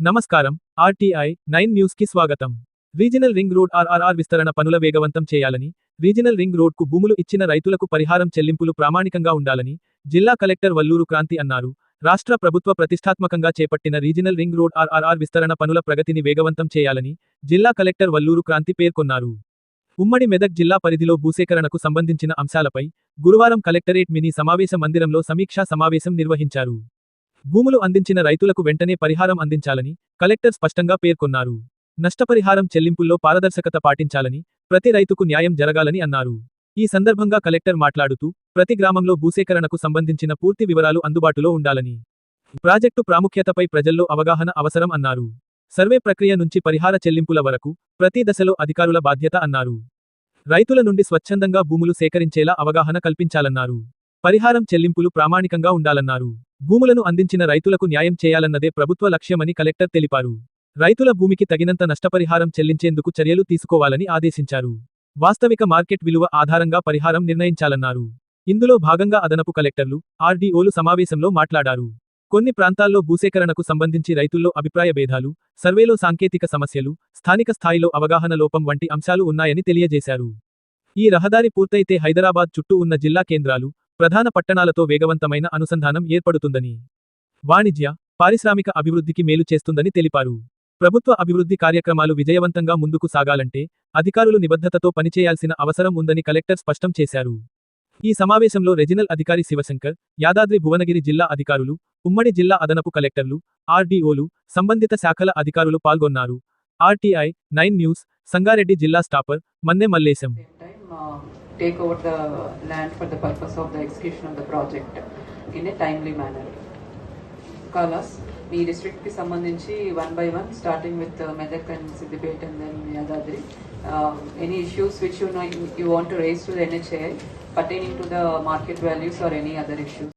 నమస్కారం. RTI nine న్యూస్కి స్వాగతం. రీజనల్ రింగ్ రోడ్ ఆర్ఆర్ఆర్ విస్తరణ పనుల వేగవంతం చేయాలని రీజనల్ రింగ్ రోడ్కు భూములు ఇచ్చిన రైతులకు పరిహారం చెల్లింపులు ప్రామాణికంగా ఉండాలని జిల్లా కలెక్టర్ వల్లూరు క్రాంతి అన్నారు. రాష్ట్ర ప్రభుత్వ ప్రతిష్టాత్మకంగా చేపట్టిన రీజనల్ రింగ్ రోడ్ ఆర్ఆర్ఆర్ విస్తరణ పనుల ప్రగతిని వేగవంతం చేయాలని జిల్లా కలెక్టర్ వల్లూరు క్రాంతి పేర్కొన్నారు. ఉమ్మడి మెదక్ జిల్లా పరిధిలో భూసేకరణకు సంబంధించిన అంశాలపై గురువారం కలెక్టరేట్ మినీ సమావేశ మందిరంలో సమీక్షా సమావేశం నిర్వహించారు. భూములు అందించిన రైతులకు వెంటనే పరిహారం అందించాలని కలెక్టర్ స్పష్టంగా పేర్కొన్నారు. నష్టపరిహారం చెల్లింపుల్లో పారదర్శకత పాటించాలని ప్రతి రైతుకు న్యాయం జరగాలని అన్నారు. ఈ సందర్భంగా కలెక్టర్ మాట్లాడుతూ ప్రతి గ్రామంలో భూసేకరణకు సంబంధించిన పూర్తి వివరాలు అందుబాటులో ఉండాలని ప్రాజెక్టు ప్రాముఖ్యతపై ప్రజల్లో అవగాహన అవసరం అన్నారు. సర్వే ప్రక్రియ నుంచి పరిహార చెల్లింపుల వరకు ప్రతి దశలో అధికారుల బాధ్యత అన్నారు. రైతుల నుండి స్వచ్ఛందంగా భూములు సేకరించేలా అవగాహన కల్పించాలన్నారు. పరిహారం చెల్లింపులు ప్రామాణికంగా ఉండాలన్నారు. భూములను అందించిన రైతులకు న్యాయం చేయాలన్నదే ప్రభుత్వ లక్ష్యమని కలెక్టర్ తెలిపారు. రైతుల భూమికి తగినంత నష్టపరిహారం చెల్లించేందుకు చర్యలు తీసుకోవాలని ఆదేశించారు. వాస్తవిక మార్కెట్ విలువ ఆధారంగా పరిహారం నిర్ణయించాలన్నారు. ఇందులో భాగంగా అదనపు కలెక్టర్లు ఆర్డీఓలు సమావేశంలో మాట్లాడారు. కొన్ని ప్రాంతాల్లో భూసేకరణకు సంబంధించి రైతుల్లో అభిప్రాయ భేదాలు సర్వేలో సాంకేతిక సమస్యలు స్థానిక స్థాయిలో అవగాహన లోపం వంటి అంశాలు ఉన్నాయని తెలియజేశారు. ఈ రహదారి పూర్తయితే హైదరాబాద్ చుట్టూ ఉన్న జిల్లా కేంద్రాలు ప్రధాన పట్టణాలతో వేగవంతమైన అనుసంధానం ఏర్పడుతుందని వాణిజ్య పారిశ్రామిక అభివృద్ధికి మేలు చేస్తుందని తెలిపారు. ప్రభుత్వ అభివృద్ధి కార్యక్రమాలు విజయవంతంగా ముందుకు సాగాలంటే అధికారులు నిబద్ధతతో పనిచేయాల్సిన అవసరం ఉందని కలెక్టర్ స్పష్టం చేశారు. ఈ సమావేశంలో రెజినల్ అధికారి శివశంకర్ యాదాద్రి భువనగిరి జిల్లా అధికారులు ఉమ్మడి జిల్లా అదనపు కలెక్టర్లు ఆర్డీఓలు సంబంధిత శాఖల అధికారులు పాల్గొన్నారు. ఆర్టీఐ నైన్ న్యూస్ సంగారెడ్డి జిల్లా staffer Manne Mallesham. take over the land for the purpose of the execution of the project in a timely manner. Kalas, me district కి సంబంధించి one by one starting with Medak and Siddipet and then Yadadri any issues which you know you want to raise to the NHA pertaining to the market values or any other issues